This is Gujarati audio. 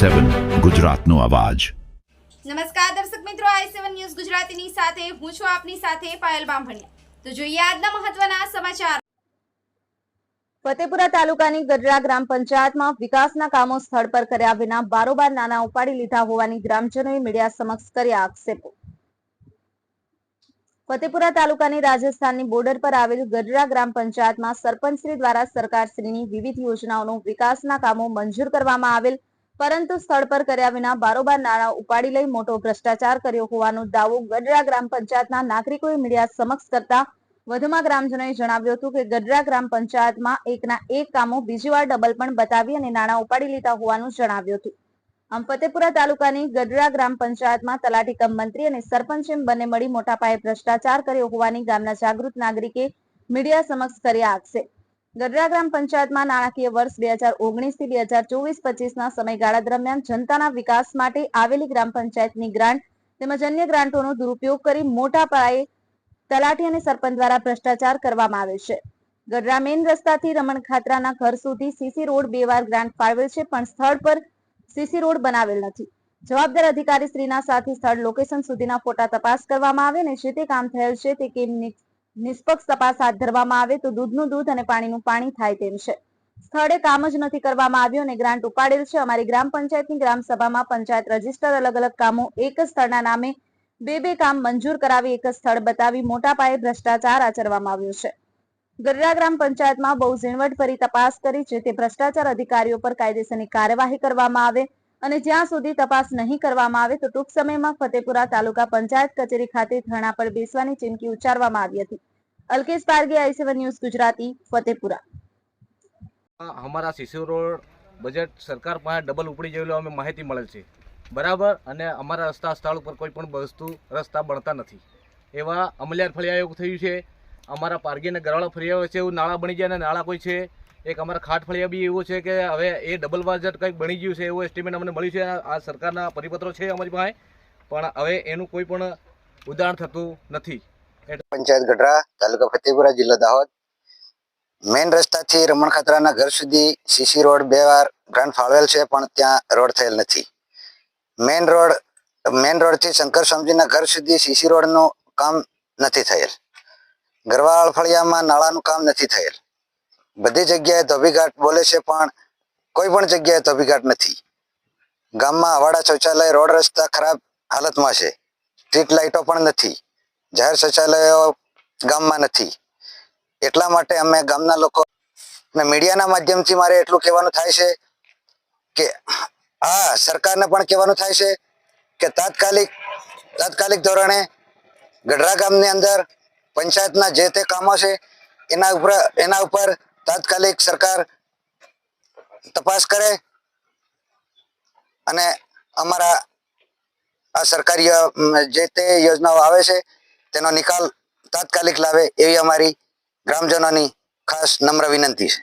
સેવન ગુજરાતનો અવાજ. નમસ્કાર દર્શક મિત્રો આઈ સેવન ન્યૂઝ ગુજરાતીની સાથે હું છું આપની સાથે પાયલ બામભણિયા. તો જોઈએ આજના મહત્વના સમાચાર. ફતેપુરા તાલુકાની ગઢડા ગ્રામ પંચાયતમાં વિકાસના કામો સ્થળ પર કર્યા વિના બારોબાર નાના ઉપાડી લીધા હોવાની ગ્રામજનોએ મીડિયા સમક્ષ કર્યા આક્ષેપો. ફતેપુરા તાલુકાની રાજસ્થાનની બોર્ડર પર આવેલ ગઢડા ગ્રામ પંચાયતમાં સરપંચશ્રી દ્વારા સરકારશ્રીની વિવિધ યોજનાઓનો વિકાસના કામો મંજૂર કરવામાં આવેલ પરંતુ સ્થળ પર કર્યા વિના બારોબાર નાણાં ઉપાડી લઈ મોટો ભ્રષ્ટાચાર કર્યો હોવાનો દાવો ગઢડા ગ્રામ પંચાયતના નાગરિકોએ મીડિયા સમક્ષ કરતા વધુમાં ગ્રામજનોએ જણાવ્યું હતું કે ગઢડા ગ્રામ પંચાયતમાં એકના એક કામો બીજી વાર ડબલ પણ બતાવી અને નાણાં ઉપાડી લીધા હોવાનું જણાવ્યું હતું. આમ ફતેપુરા તાલુકાની ગઢડા ગ્રામ પંચાયતમાં તલાટી કમ મંત્રી અને સરપંચ એમ બંને મળી મોટા પાયે ભ્રષ્ટાચાર કર્યો હોવાની ગામના જાગૃત નાગરિકે મીડિયા સમક્ષ કર્યા આક્ષેપ. ગઢડા ગ્રામ પંચાયતમાં નાણાકીય વર્ષ બે હજાર ઓગણીસથી બે હજાર ચોવીસ પચીસના સમયગાળા દરમિયાન જનતાના વિકાસ માટે આવેલી ગ્રામ પંચાયતની ગ્રાન્ટ તેમજ અન્ય ગ્રાન્ટોનો દુરુપયોગ કરી મોટા પાયે તલાટી અને સરપંચ દ્વારા ભ્રષ્ટાચાર કરવામાં આવે છે. ગઢડા મેઇન રસ્તાથી રમણ ખાતરાના ઘર સુધી સીસી રોડ બે વાર ગ્રાન્ટ ફાળવેલ છે, પણ સ્થળ પર સીસી રોડ બનાવેલ નથી. જવાબદાર અધિકારી શ્રીના સાથે સ્થળ લોકેશન સુધીના ફોટા તપાસ કરવામાં આવે અને જે તે કામ થયેલ છે તે કેમ નિષ્પક્ષ તપાસ હાથ ધરવામાં આવે તો દૂધનું દૂધ અને પાણીનું પાણી થાય તેમ છે. સ્થળે કામ જ નથી કરવામાં આવ્યું અને ગ્રાન્ટ ઉપાડેલ છે. અમારી ગ્રામ પંચાયતની ગ્રામ સભામાં પંચાયત રજિસ્ટર અલગ અલગ કામો એક જ સ્થળના નામે બે બે કામ મંજૂર કરાવી એક જ સ્થળ બતાવી મોટા પાયે ભ્રષ્ટાચાર આચરવામાં આવ્યો છે. ગરડા ગ્રામ પંચાયતમાં બહુ ઝીણવટ ફરી તપાસ કરી છે. તે ભ્રષ્ટાચાર અધિકારીઓ પર કાયદેસરની કાર્યવાહી કરવામાં આવે અને જ્યાં સુધી તપાસ નહીં કરવામાં આવે તો ટૂંક સમયમાં ફતેપુરા તાલુકા પંચાયત કચેરી ખાતે ધરણા પર બેસવાની ચીમકી ઉચ્ચારવામાં આવી હતી. Alkesh Parge I news, Gujarati, Fatepura. અમારા શિશુ રોડ બજેટ સરકાર પાસે ડબલ ઉપડી ગયેલું અમે માહિતી મળેલ છે. બરાબર? અને અમારા રસ્તા સ્થળ ઉપર કોઈ પણ વસ્તુ રસ્તા બનતા નથી. એવા અમલિયાર ફળિયા એવું થયું છે. અમારા પારગીને ગરાળા ફળિયા છે એવું નાળા બની ગયા અને નાળા કોઈ છે. એક અમારા ખાટ ફળિયા બી એવું છે કે હવે એ ડબલ બજેટ કંઈક બની ગયું છે, એવું એસ્ટિમેટ અમને મળ્યું છે. આ સરકારના પરિપત્રો છે અમારી પાસે, પણ હવે એનું કોઈ પણ ઉદાહરણ થતું નથી. પંચાયત ગઢડા, તાલુકા ફતેપુરા, જિલ્લો દાહોદ. મેઇન રસ્તાથી રમણ ખાતરાના ઘર સુધી સીસી રોડ બે વાર ગ્રાન્ટ ફાળવેલ છે, પણ ત્યાં રોડ થયેલ નથી. મેઇન રોડ, મેઇન રોડથી શંકર સ્વામીજીના ઘર સુધી સીસી રોડનું કામ નથી થયેલ. ગરવાળ ફળિયામાં નાળાનું કામ નથી થયેલ. બધી જગ્યાએ ધોબીઘાટ બોલે છે પણ કોઈ પણ જગ્યાએ ધોબીઘાટ નથી. ગામમાં અવાડા શૌચાલય, રોડ રસ્તા ખરાબ હાલતમાં છે. સ્ટ્રીટ લાઇટો પણ નથી. જાહેર શૌચાલયો ગામમાં નથી. એટલા માટે અમે ગામના લોકો અને મીડિયાના માધ્યમથી મારે એટલું કહેવાનું થાય છે કે આ સરકારને પણ કહેવાનું થાય છે કે તાત્કાલિક તાત્કાલિક ધોરણે ગઢડા ગામની અંદર પંચાયતના જે તે કામો છે, એના ઉપર એના ઉપર તાત્કાલિક સરકાર તપાસ કરે અને અમારા આ સરકારી જે તે યોજનાઓ આવે છે, તેનો નિકાલ તાત્કાલિક લાવે એવી અમારી ગ્રામજનોની ખાસ નમ્ર વિનંતી છે.